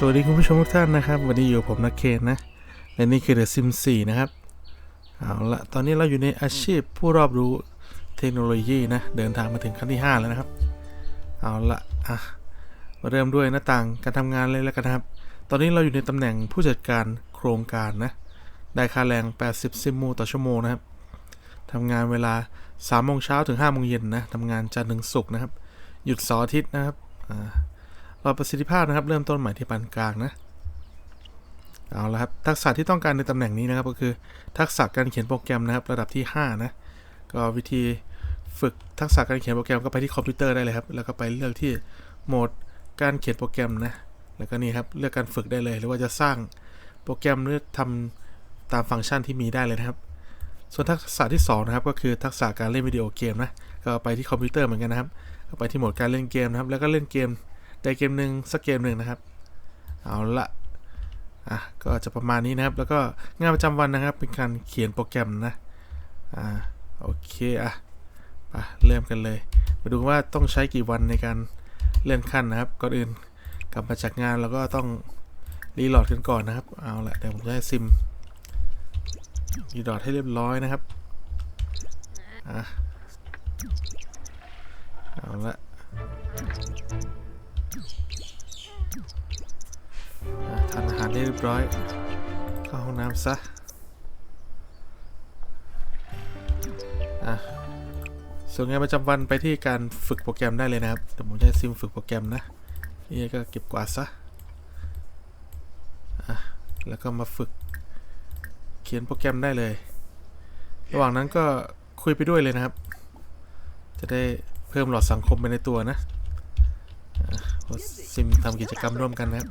สวัสดีคุณผู้ชมทุกท่านนะครับ วันนี้อยู่ผมนักเคนนะและนี่คือ The Sim 4 นะครับ เอาละตอนนี้เราอยู่ในอาชีพผู้รอบรู้เทคโนโลยีนะ เดินทางมาถึงขั้นที่ 5 แล้วนะครับ เอาละอะมาเริ่มด้วยหน้าต่างการทำงานเลยแล้วกันนะครับ ตอนนี้เราอยู่ในตำแหน่งผู้จัดการโครงการนะ ได้ค่าแรง 80 ซิมมูต่อชั่วโมงนะครับทำงานเวลา3โมงเช้าถึง5โมงเย็นนะทำงานจันทร์ถึงศุกร์นะครับ หยุดเสาร์อาทิตย์นะครับอ่า รอประสิทธิภาพนะครับ เริ่มต้นใหม่ที่ปานกลางนะ เอาละครับ ทักษะที่ต้องการในตำแหน่งนี้นะครับ ก็คือทักษะการเขียนโปรแกรมนะครับ ระดับที่ 5 นะ ก็วิธีฝึกทักษะการเขียนโปรแกรมก็ไปที่คอมพิวเตอร์ได้เลยครับ แล้วก็ไปเลือกที่โหมดการเขียนโปรแกรมนะ แล้วก็นี่ครับเลือกการฝึกได้เลย หรือว่าจะสร้างโปรแกรมหรือทำตามฟังก์ชันที่มีได้เลยนะครับ ส่วนทักษะที่สองนะครับ ก็คือทักษะการเล่นวิดีโอเกมนะ ก็ไปที่คอมพิวเตอร์เหมือนกันนะครับ ก็ไปที่โหมดการเล่นเกมนะครับ แล้วก็เล่นเกม ได้เกมหนึ่งสักเกมหนึ่งนะครับ เอาละอะก็จะประมาณนี้นะครับ แล้วก็งานประจำวันนะครับ เป็นการเขียนโปรแกรมนะอ่าโอเคอะไปเริ่มกันเลยมาดูว่าต้องใช้กี่วันในการเลื่อนขั้นนะครับก่อนอื่นกลับมาจากงานแล้วก็ต้องรีโหลดกันก่อนนะครับ เอาละเดี๋ยวผมจะให้ซิมรีโหลดให้เรียบร้อยนะครับอะเอาละารได้เรียบร้อย เข้าห้องน้ำซะ อะ ส่วนงานประจำวันไปที่การฝึกโปรแกรมได้เลยนะครับ แต่ผมให้ซิมฝึกโปรแกรมนะนี่ก็เก็บกวาดซะ อะ แล้วก็มาฝึกเขียนโปรแกรมได้เลย ระหว่างนั้นก็คุยไปด้วยเลยนะครับ จะได้เพิ่มหลอดสังคมไปในตัวนะซิมทำกิจกรรมร่วมกันนะครับ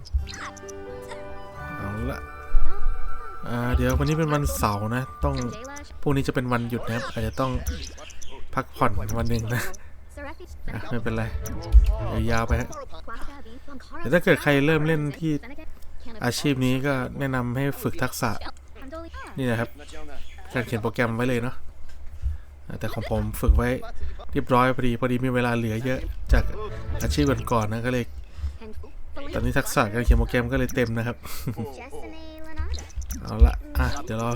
ละอ่าเดี๋ยววันนี้เป็นวันเสาร์นะ ต้องพรุ่งนี้จะเป็นวันหยุดนะครับ อาจจะต้องพักผ่อนวันหนึ่งนะะไม่เป็นไรยาวไปฮะแต่ถ้าเกิดใครเริ่มเล่นที่อาชีพนี้ก็แนะนำให้ฝึกทักษะนี่นะครับ การเขียนโปรแกรมไว้เลยเนาะแต่ของผมฝึกไว้เรียบร้อยพอดีพอดีมีเวลาเหลือเยอะจากอาชีพก่อนๆนะก็เลย ตอนนี้ทักษะการเขียนโปรแกรมก็เลยเต็มนะครับ เอาละอะเดี๋ยวเรา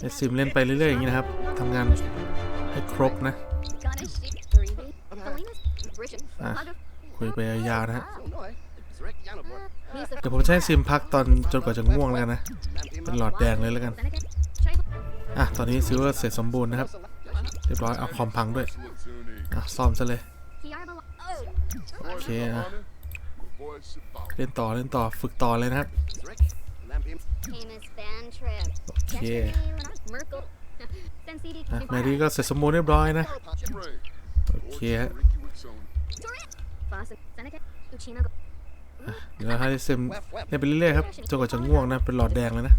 ให้ซิมเล่นไปเรื่อยๆอย่างนี้นะครับทำงานให้ครบนะอะคุยไปยาวๆนะฮะเดี๋ยวผมให้ซิมพักตอนจนกว่าจะง่วงแล้วกันนะ เป็นหลอดแดงเลยแล้วกัน อะ ตอนนี้ซิลเวอร์เสร็จสมบูรณ์นะครับ เรียบร้อย เอาคอมพังด้วย อะ ซ่อมซะเลย โอเค อะ เล่นต่อเล่นต่อฝึกต่อเลยนะครับ โอเคอะแมรี่ก็เสร็จสมบูรณ์เรียบร้อยนะ โอเคฮะเดี๋ยวเราให้ซิมเล่นไปเรื่อยๆครับจนกว่าจะง่วงนะ เป็นหลอดแดงเลยนะ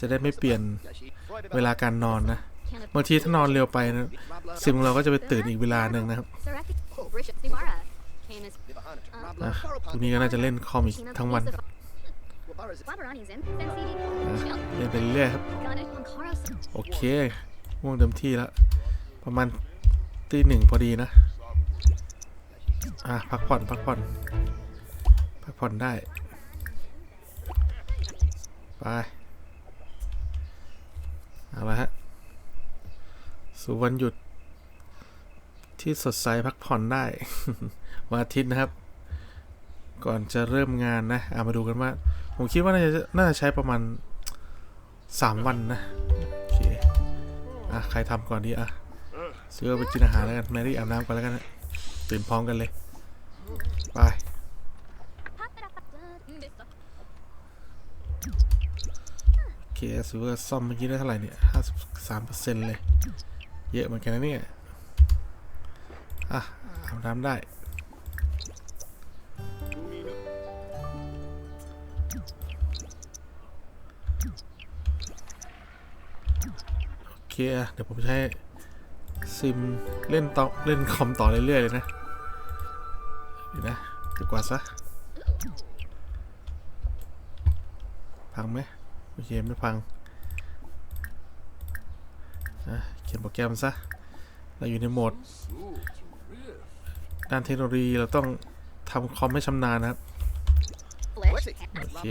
จะได้ไม่เปลี่ยนเวลาการนอนนะบางทีถ้านอนเร็วไปนะซิมของเราก็จะไปตื่นอีกเวลาหนึ่งนะครับ อะพรุ่งนี้ก็น่าจะเล่นคอมอีกทั้งวันอะเล่นไปเรื่อยๆครับ โอเคง่วงเต็มที่แล้ว ประมาณตีหนึ่งพอดีนะ อะ พักผ่อนพักผ่อน พักผ่อนได้ ไป เอาละฮะ สู่วันหยุด ที่สดใสพักผ่อนได้วันอาทิตย์นะครับ ก่อนจะเริ่มงานนะเอามาดูกันว่า ผมคิดว่าน่าจะน่าจะใช้ประมาณ 3 วันนะโอเคอะใครทำก่อนดีอะซื้อไปกินอาหารแล้วกันแมรี่อาบน้ำก่อนแล้วกันนะตื่นพร้อมกันเลย ไปโอเคซื้อซ่อมเมื่อกี้ได้เท่าไหร่เนี่ยห้าสิบสามเปอร์เซ็นต์เลย เยอะเหมือนกันนะเนี่ย อะอาบน้ำได้ โอเคอะเดี๋ยวผมให้ซิมเล่นต่อเล่นคอมต่อเรื่อยๆเลยนะเดี๋ยวนะดีกว่าซะ พังไหมโอเคไม่พังอะเขียนโปรแกรมซะ เราอยู่ในโหมด ด้านเทคโนโลยีเราต้องทำคอมให้ชำนาญนะครับ โอเค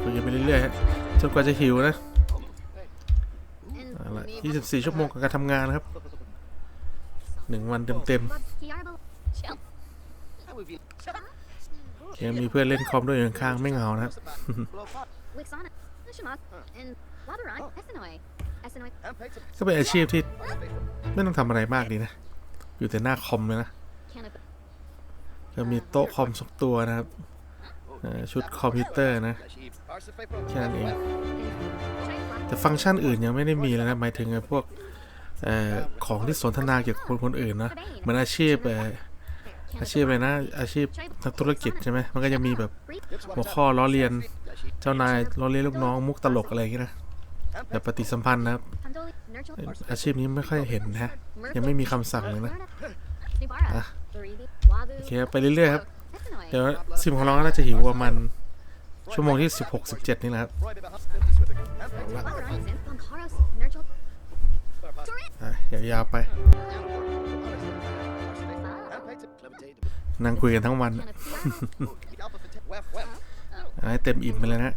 คุยกันไปเรื่อยๆฮะจนกว่าจะหิวนะอาละ24 ชั่วโมงกับการทำงานนะครับหนึ่งวันเต็มๆโอเคมีเพื่อนเล่นคอมด้วยอยู่ข้างๆไม่เหงานะครับก็เป็นอาชีพที่ไม่ต้องทำอะไรมากดีนะ อยู่แต่หน้าคอมเลยนะ จะมีโต๊ะคอมสักตัวนะครับเอ่อชุดคอมพิวเตอร์นะ แค่นั้นเอง แต่ฟังก์ชันอื่นยังไม่ได้มีเลยนะ หมายถึงไอ้พวกเอ่อของที่สนทนาเกี่ยวกับคนคนอื่นนะเหมือนอาชีพเอ่ออาชีพอะไรนะ อาชีพนักธุรกิจใช่ไหมมันก็จะมีแบบหัวข้อล้อเลียน เจ้านายล้อเลียนลูกน้องมุกตลกอะไรอย่างเงี้ยนะแบบปฏิสัมพันธ์นะครับเอ่ออาชีพนี้ไม่ค่อยเห็นนะ ยังไม่มีคำสั่งเลยนะอะ โอเคไปเรื่อยๆครับ เดี๋ยวซิมของเราก็น่าจะหิวประมาณชั่วโมงที่ 16 17 นี่แหละครับอะยาวๆไป นั่งคุยกันทั้งวันอะให้เต็มอิ่มไปเลยนะ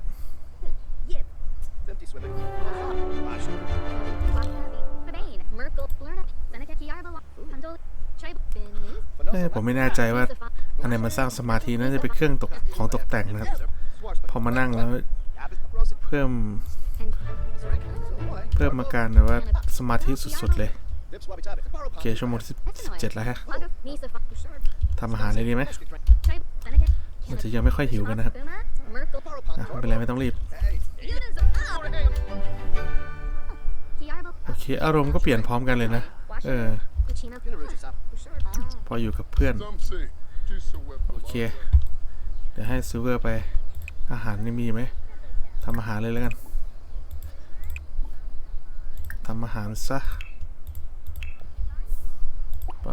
เอ้ยผมไม่แน่ใจว่าอันไหนมันสร้างสมาธิน่าจะเป็นเครื่องตกของตกแต่งนะครับ พอมานั่งแล้ว เพิ่ม เพิ่มอาการแบบว่าสมาธิสุดๆเลยโอเคชั่วโมงที่17แล้วฮะทำอาหารเลยดีไหมมันจะยังไม่ค่อยหิวกันนะครับไม่เป็นไรไม่ต้องรีบ โอเค อารมณ์ก็เปลี่ยนพร้อมกันเลยนะ เออ พออยู่กับเพื่อน Some say, just a weapon. โอเค เดี๋ยวให้ซิลเวอร์ไป อาหารนี่มีไหมทำอาหารเลยแล้วกันทำอาหารซะ ไป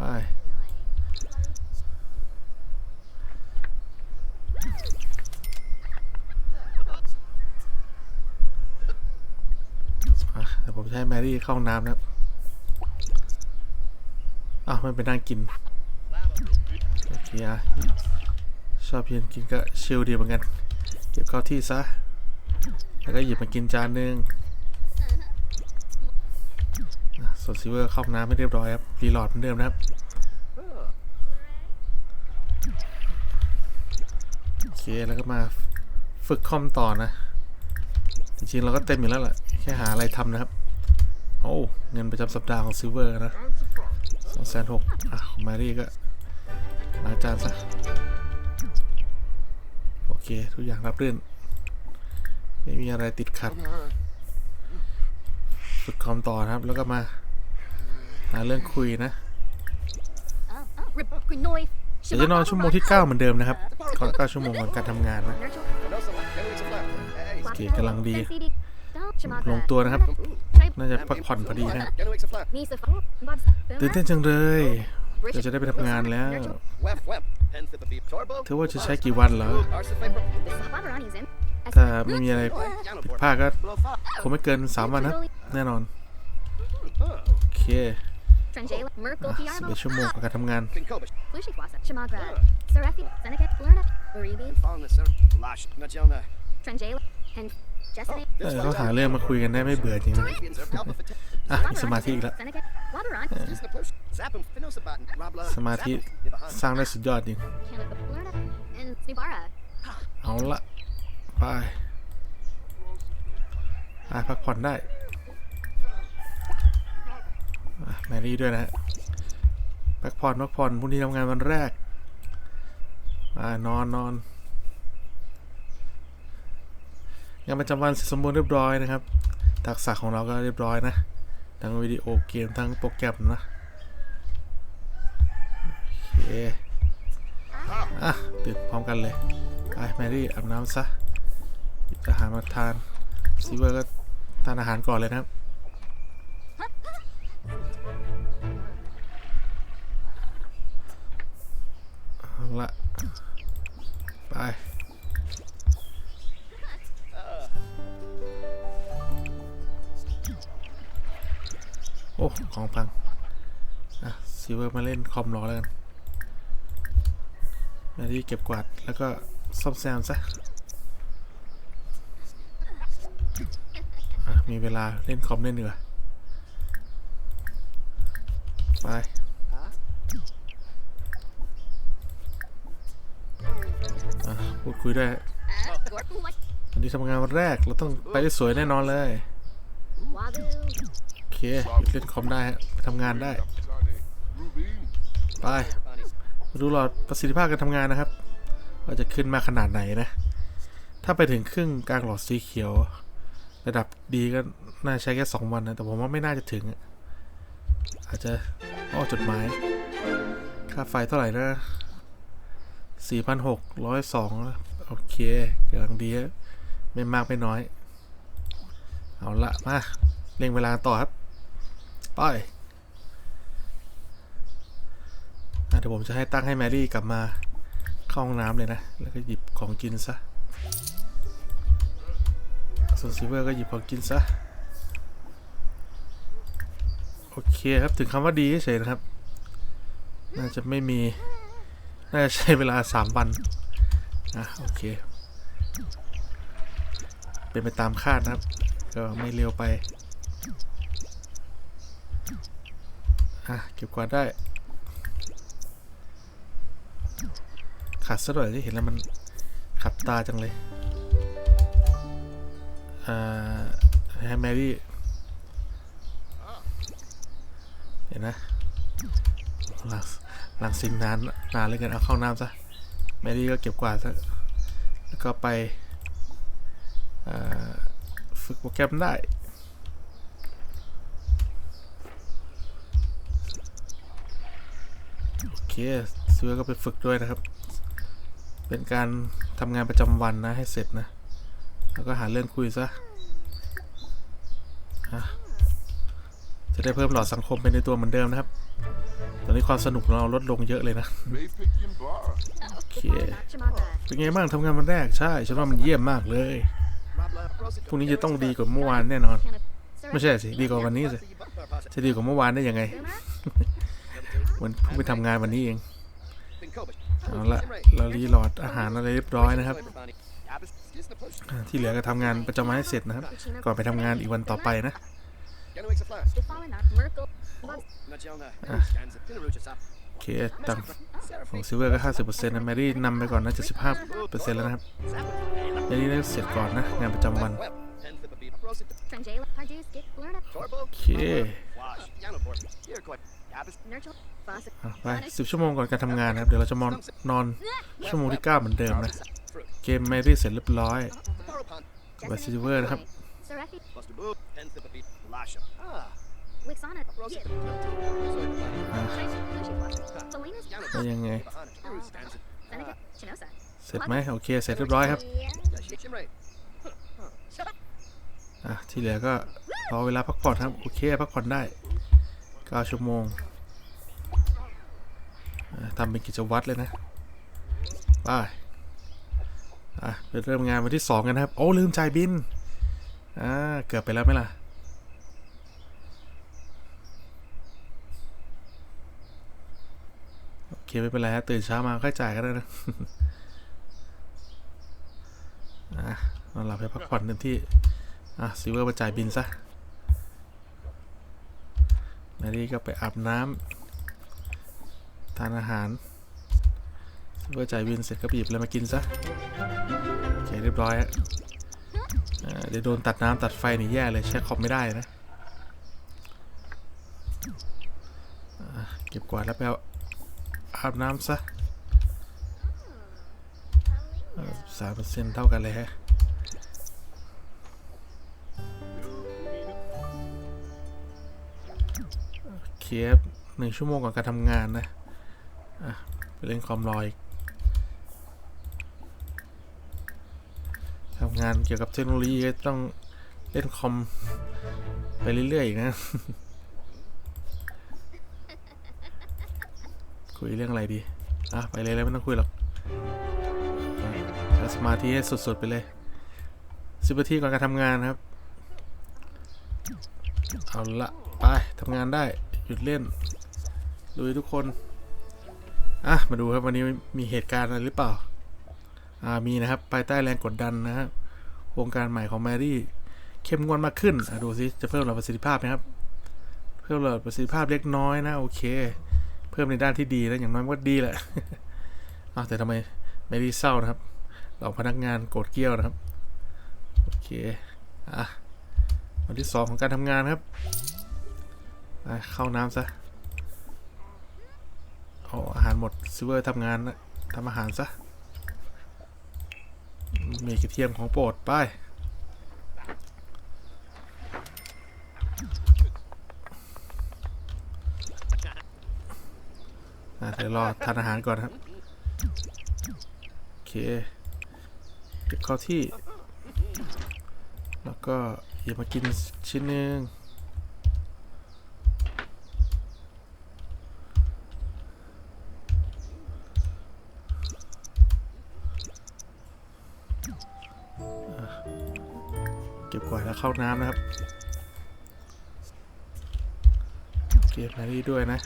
อะเดี๋ยวผมจะให้แมรี่เข้าห้องน้ำนะครับ อ้าวไม่ไปนั่งกินโอเคอะชอบยืนกินก็ชิลดีเหมือนกัน เก็บเข้าที่ซะ แล้วก็หยิบมากินจานหนึ่งส่วนซิเวอร์เข้าน้ำไม่เรียบร้อยครับ รีโหลอดเหมือนเดิมนะครับ โอเค แล้วก็มาฝึกคอมต่อนะ จริงๆ เราก็เต็มอยู่แล้วแหละ แค่หาอะไรทำนะครับ โอ้ เงินประจำสัปดาห์ของซิเวอร์นะ องแสนหกอะของแมรี่ก็ล้างจานซะ โอเค ทุกอย่างรับรื่น ไม่มีอะไรติดขัด ฝึกคอมต่อนะครับ แล้วก็มา หาเรื่องคุยนะ เดี๋ยวจะนอนชั่วโมงที่ 9 เหมือนเดิมนะครับก่อน9ชั่วโมงก่อนการทำงานนะโอเคกำลังดี ลงตัวนะครับ น่าจะพักผ่อนพอดีนะตื่นเต้นจังเลยเราจะได้ไปทำงานแล้ว เธอว่าจะใช้กี่วันเหรอ ถ้าไม่มีอะไรผิดพลาดก็คงไม่เกิน 3 วันนะ แน่นอน โอเคอะสิบเอ็ดชั่วโมงกับการทำงาน เออเขาหาเรื่องมาคุยกันได้ไม่เบื่อจริงนะอะมีสมาธิอีกแล้วสมาธิสร้างได้สุดยอดจริง เอาละไปไปพักผ่อนได้แมรี่ด้วยนะฮะพักผ่อนพักผ่อนพรุ่งนี้ทำงานวันแรกอ่านอนนอน งานประจำวันเสร็จสมบูรณ์เรียบร้อยนะครับ ทักษะของเราก็เรียบร้อยนะ ทั้งวิดีโอเกมทั้งโปรแกรมนะโอเคอะตื่นพร้อมกันเลยไปแมรี่อาบน้ำซะหยิบอาหารมาทานซีเวอร์ก็ทานอาหารก่อนเลยนะครับเอาละไป โอ้ของพัง อะซีเวอร์มาเล่นคอมรอแล้วกันหนาที่เก็บกวาดแล้วก็ซ่อมแซมซะมีเวลาเล่นคอมเล่นเหนือไปพูดคุยได้วันนี้ทำงานวันแรก เราต้องไปได้สวยแน่นอนเลย หยุดเล่นคอมได้ไปทำงานได้ ไปมาดูหลอดประสิทธิภาพการทำงานนะครับ ว่าจะขึ้นมาขนาดไหนนะ ถ้าไปถึงครึ่งกลางหลอดสีเขียว ระดับดีก็น่าใช้แค่สองวันนะ แต่ผมว่าไม่น่าจะถึง อาจจะอ้อจดหมาย ค่าไฟเท่าไหร่นะสี่พันหกร้อยสองโอเคกำลังดีฮะไม่มากไม่น้อย เอาละมาเร่งเวลาต่อครับ ไปเดี๋ยวผมจะให้ตั้งให้แมรี่กลับมาเข้าห้องน้ำเลยนะ แล้วก็หยิบของกินซะส่วนซิเวอร์ก็หยิบของกินซะ โอเคครับถึงคำว่าดีเฉยนะครับ น่าจะไม่มี น่าจะใช้เวลาสามวันอะโอเค เป็นไปตามคาดนะครับ ก็ไม่เร็วไป อะเก็บกวาดได้ขัดซะหน่อยที่เห็นแล้วมันขับตาจังเลยอ่าให้แมรี่เห็นนะหลังหลังซิงนานนานเลยกันเอาเข้าน้ำซะแมรี่ก็เก็บกวาดซะแล้วก็ไปฝึกโปรแกรมได้ โอ เคซื้อก็ไปฝึกด้วยนะครับ เป็นการทำงานประจำวันนะให้เสร็จนะ แล้วก็หาเรื่องคุยซะจะได้เพิ่มหลอดสังคมไปในตัวเหมือนเดิมนะครับ ตอนนี้ความสนุกของเราลดลงเยอะเลยนะโอเคเป็นไงบ้างทำงานวันแรกใช่ฉันว่ามันเยี่ยมมากเลยพรุ่งนี้จะต้องดีกว่าเมื่อวานแน่นอน ไม่ใช่สิ ดีกว่าวันนี้สิ จะดีกว่าเมื่อวานได้ยังไง มือนเพิ่งไปทำงานวันนี้เอง เอาละเรารีโหลดอาหารอะไรเรียบร้อยนะครับ ที่เหลือก็ทำงานประจำวันให้เสร็จนะครับ ก่อนไปทำงานอีกวันต่อไปนะโอเคตังของซิลเวอร์ก็ 50%นะแมรี่นำไปก่อนนะ75%แล้วนะครับแมรี่ได้เสร็จก่อนนะ งานประจำวันโอเค ไป10ชั่วโมงก่อนการทำงานนะครับ เดี๋ยวเราจะมอนนอนชั่วโมงที่9เหมือนเดิมนะ เกมแมรี่เสร็จเรียบร้อยบัตรซิเวอร์นะครับ Serefi. Wixana. Git. อะ Shaish. Lushi. Faucet. Selena's. แล้วยังไง เสร็จไหมโอเค เสร็จเรียบร้อยครับอะที่เหลือก็รอเวลาพักผ่อนครับ โอเค พักผ่อนได้ 9 ชั่วโมงทำเป็นกิจวัตรเลยนะไปอะไปเริ่มงานวันที่ 2 กันนะครับ โอ้ ลืมจ่ายบิน อ่า เกือบไปแล้วไหมล่ะโอเคไม่เป็นไรฮะตื่นเช้ามาค่อยจ่ายก็ได้นะอะนอนหลับให้พักผ่อนเต็มที่ อะซิเวอร์มาจ่ายบินซะ แมรี่ก็ไปอาบน้ำทานอาหารซิลเวอจ่ายบินเสร็จก็ไปหยิบอะไรมากินซะโอเคเรียบร้อยฮะเดี๋ยวโดนตัดน้ำตัดไฟนี่แย่เลยใช้คอมไม่ได้นะะเก็บกวาดแล้วไปเอาอาบน้ำซะสามเปอร์เซ็นต์เท่ากันเลยฮะ เคฟหนึ่งชั่วโมงก่อนการทำงานนะ อะ ไปเล่นคอมรออีกทำงานเกี่ยวกับเทคโนโลยีก็ต้องเล่นคอม ไปเรื่อยๆนะ คุยเรื่องอะไรดี อะ ไปเลยเลยไม่ต้องคุยหรอกอสมาธิให้สุดๆไปเลยสิบนาทีก่อนการทำงานครับ เอาละไปทำงานได้ หยุดเล่นลุยทุกคน อะ มาดูครับวันนี้มีเหตุการณ์อะไรหรือเปล่า อ่า มีนะครับ ภายใต้แรงกดดันนะครับวงการใหม่ของแมรี่ เข้มงวดมากขึ้น อะ ดูสิจะเพิ่มระดับประสิทธิภาพไหมครับ เพิ่มระดับประสิทธิภาพเล็กน้อยนะ โอเค เพิ่มในด้านที่ดีแล้วอย่างน้อยก็ดีแหละอ้าวแต่ทำไมไม่ได้เศร้านะครับเราพนักงานโกรธเกี้ยวนะครับ โอเค อะวันที่สองของการทำงานครับ เข้าน้ำซะเอาอาหารหมดซิเวอร์ทำงานนะทำอาหารซะ มีกระเทียมของโปรดไปเดี๋ยวรอทานอาหารก่อนครับ โอเคเก็บเข้าที่ แล้วก็หยิบมากินชิ้นหนึ่ง เข้าน้ำนะครับเก็บมาดีด้วยนะ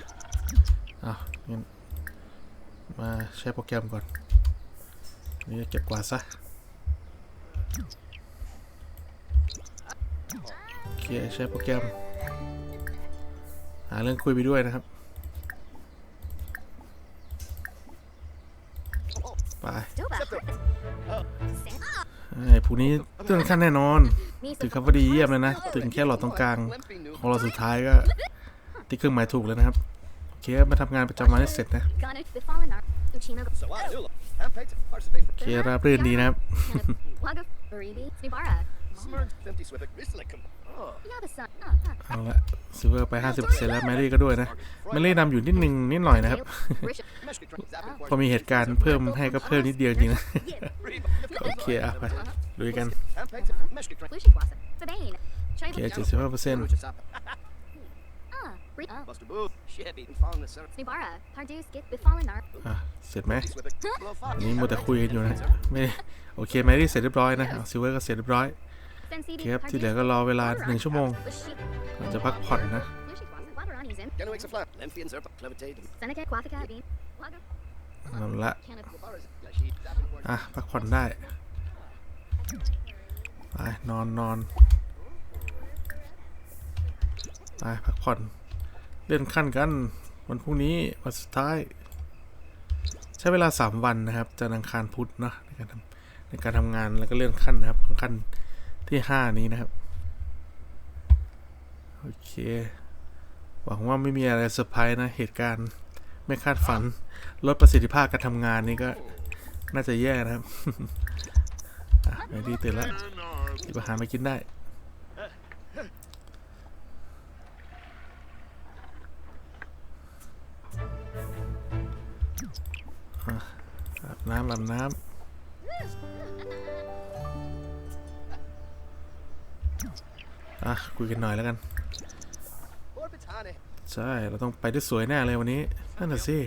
อะงั้นมาใช้โปรแกรมก่อน นี่เก็บกวาดซะโอเคใช้โปรแกรม หาเรื่องคุยไปด้วยนะครับ ไป Doba. Sam. ไอ้ผู้นี้เตื่นขั้นแน่นอน Me ถึง some คำว่าดีเยี่ยมเลยนะ ถึงแค่หลอดตรงกลาง ของเราสุดท้ายก็ติ๊กเครื่องหมายถูกแล้วนะครับ โอเคมาทำงานประจำวันให้เสร็จนะ Gonna befallen our Uchino So I do. Handpicked, participate โอเคราบรื่นดีนะครับ Waga Baribi Snubara. Smurd, Fifty Swiffick, Rislikum. Oh. Yabasa. Uh, uh. เอาละซิลเวอร์ไป 50%แล้วแมรี่ก็ด้วยนะ แมรี่นำอยู่นิดนึงนิดหน่อยนะครับ Risha. Meshki drink, zapping พอมีเหตุการณ์เพิ่มให้ก็เพิ่มนิดเดียวจริงนะ Reba. โอเคอะไปลุยกัน Handpicked, Meshki drink. Lucy Quasa. Sabane. โอเค Chai 75% Rucha sap. Uh. Ri- uh. Buster Boo. Shit, beating falling the syrup. Snubara. Pardus get befallen our อะเสร็จไหม Fifty Swiffick. Blow อัน fire. นี้มัวแต่คุยกันอยู่นะ ไม่ โอเคแมรี่เสร็จเรียบร้อยนะซิลเวอร์ก็เสร็จเรียบร้อย Sensi โอ เคครับที่เหลือก็รอเวลาหนึ่งชั่วโมงเราจะพักผ่อนนะ Lucy Quasa. Wabarani Zim. Gonna make some flat. Lemphian syrup, clementine. Seneca Quafica Bean. Waga. เอาละ Can of Bars, Yashi, zapping word. อะ พักผ่อนได้ ไป นอนนอนไป พักผ่อน เลื่อนขั้นกัน วันพรุ่งนี้ วันสุดท้าย ใช้เวลา 3 วันนะครับจันทร์อังคารพุธเนาะในการทำในการทำงานแล้วก็เลื่อนขั้นนะครับของขั้น ที่5นี้นะครับ โอเค หวังว่าไม่มีอะไรเซอร์ไพรส์นะ เหตุการณ์ไม่คาดฝัน ลดประสิทธิภาพการทำงานนี่ก็น่าจะแย่นะครับอะไม่ดีตื่นแล้วหยิบอาหารมากินได้อาบน้ำอาบน้ำ อะคุยกันหน่อยแล้วกัน Orbitane. ใช่ เราต้องไปได้สวยแน่เลยวันนี้ นั่นน่ะสิ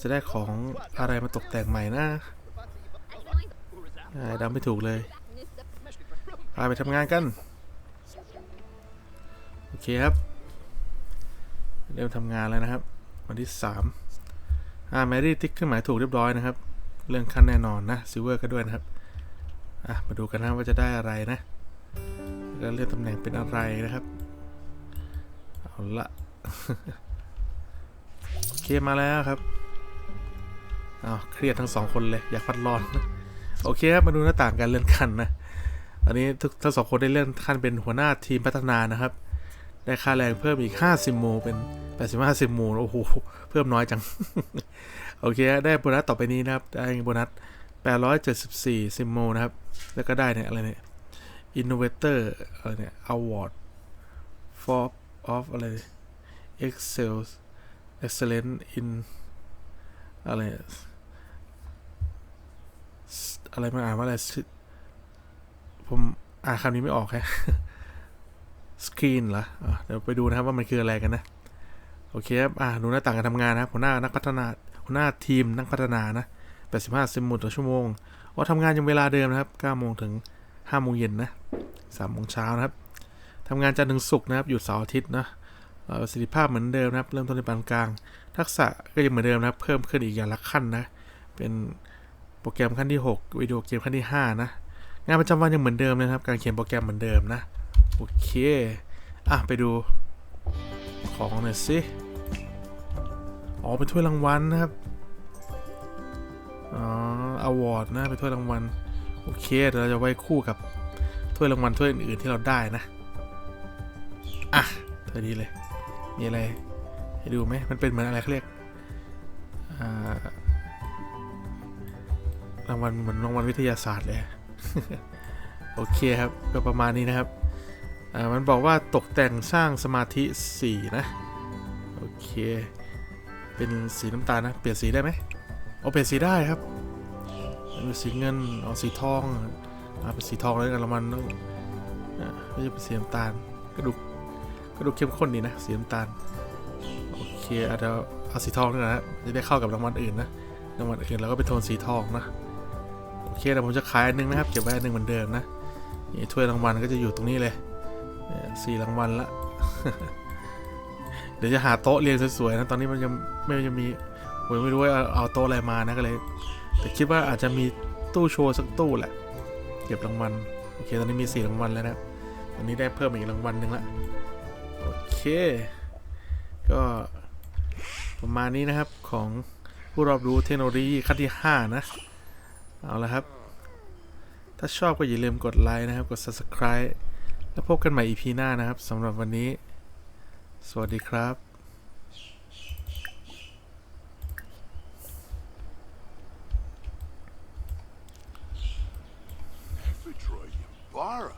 จะได้ของอะไรมาตกแต่งใหม่นะอ่าเดำไม่ถูกเลย Meshki drink. พาไปทำงานกัน โอเคครับ เริ่มทำงานแล้วนะครับ วันที่สามอ่าแมรี่ติ๊กเครื่องหมายถูกเรียบร้อยนะครับ เรื่องขั้นแน่นอนนะซิลเวอร์ก็ด้วยนะครับ อะ มาดูกันนะว่าจะได้อะไรนะ แล้วเลื่อนตำแหน่งเป็นอะไรนะครับ เอาละโอเคมาแล้วครับอ้าเครียดทั้งสองคนเลยอยากพัดร้อนโอเคครับมาดูหน้าต่างการเลื่อนขั้นนะอันนี้ทั้งสองคนได้เลื่อนขั้นเป็นหัวหน้าทีมพัฒนานะครับ ได้ค่าแรงเพิ่มอีก 50โมเป็น 85สิโมโอ้โหเพิ่มน้อยจัง โอเคได้โบนัสต่อไปนี้นะครับ ได้โบนัส874ซิโมนะครับ แล้วก็ได้เนี่ยอะไรเนี่ย Innovator อะไรเนี่ย Award for of อะไร Excel Excellent in อะไร อะไรมันอ่านว่าอะไร ผมอ่านคำนี้ไม่ออกแค่สกรีนเหรออเดี๋ยวไปดูนะครับว่ามันคืออะไรกันนะ โอเคครับ อ่าดูหน้าต่างการทำงานนะครับหัวหน้านักพัฒนาหัวหน้าทีมนักพัฒนานะ 85 ซิมมุต่อชั่วโมงว่าทำงานยังเวลาเดิมนะครับ9โมงถึง 5โมงเย็นนะ3โมงเช้านะครับทำงานจันทร์ถึงศุกร์นะครับหยุดเสาร์อาทิตย์นะประสิทธิภาพเหมือนเดิมนะครับ เริ่มต้นในปานกลาง ทักษะก็ยังเหมือนเดิมนะครับ เพิ่มขึ้นอีกอย่างละขั้นนะ เป็นโปรแกรมขั้นที่ 6 วิดีโอเกมขั้นที่ 5 นะ งานประจำวันยังเหมือนเดิมนะครับ การเขียนโปรแกรมเหมือนเดิมนะ โอเค อะ ไปดูของหน่อยสิ อ๋อ เป็นถ้วยรางวัลนะครับ อ๋ออวอร์ดนะ เป็นถ้วยรางวัล เคเดี๋ยวเราจะไว้คู่กับถ้วยรางวัลถ้วยอื่นๆที่เราได้นะ อะเท่านี้เลย มีอะไรให้ดูไหมมันเป็นเหมือนอะไรเขาเรียกรางวัลเหมือนรางวัลวิทยาศาสตร์เลย โอเคครับก็ประมาณนี้นะครับอ่ามันบอกว่าตกแต่งสร้างสมาธิ 4 นะ โอเค เป็นสีน้ำตาลนะ เปลี่ยนสีได้ไหมเอาเปลี่ยนสีได้ครับ สีเงินเอาสีทองเอาเป็นสีทองเลยกันละมันต้องไม่ใช่เป็นสีน้ำตาลกระดูกกระดูกเข้มข้นดีนะสีน้ำตาลโอเคอาจจะเอาสีทองด้วยนะฮะจะได้เข้ากับรางวัลอื่นนะรางวัลอื่นเราก็เป็นโทนสีทองนะโอเคแต่ผมจะขายอันนึงนะครับเก็บไว้อันนึงเหมือนเดิมนะนี่ถ้วยรางวัลก็จะอยู่ตรงนี้เลยสี่รางวัลละเดี๋ยวจะหาโต๊ะเรียงสวยๆนะตอนนี้มันยังไม่ยังมีผมไม่รู้ว่าเอาโต๊ะอะไรมานะก็เลย แต่คิดว่าอาจจะมีตู้โชว์สักตู้แหละ เก็บรางวัล โอเค ตอนนี้มีสี่รางวัลแล้วนะครับตอนนี้ได้เพิ่มอีกรางวัลหนึ่งละ โอเค ก็ประมาณนี้นะครับของผู้รอบรู้เทคโนโลยีขั้นที่ 5 นะ เอาละครับ ถ้าชอบก็อย่าลืมกดไลค์นะครับ กด subscribe แล้วพบกันใหม่ EP หน้านะครับสำหรับวันนี้ สวัสดีครับ tomorrow.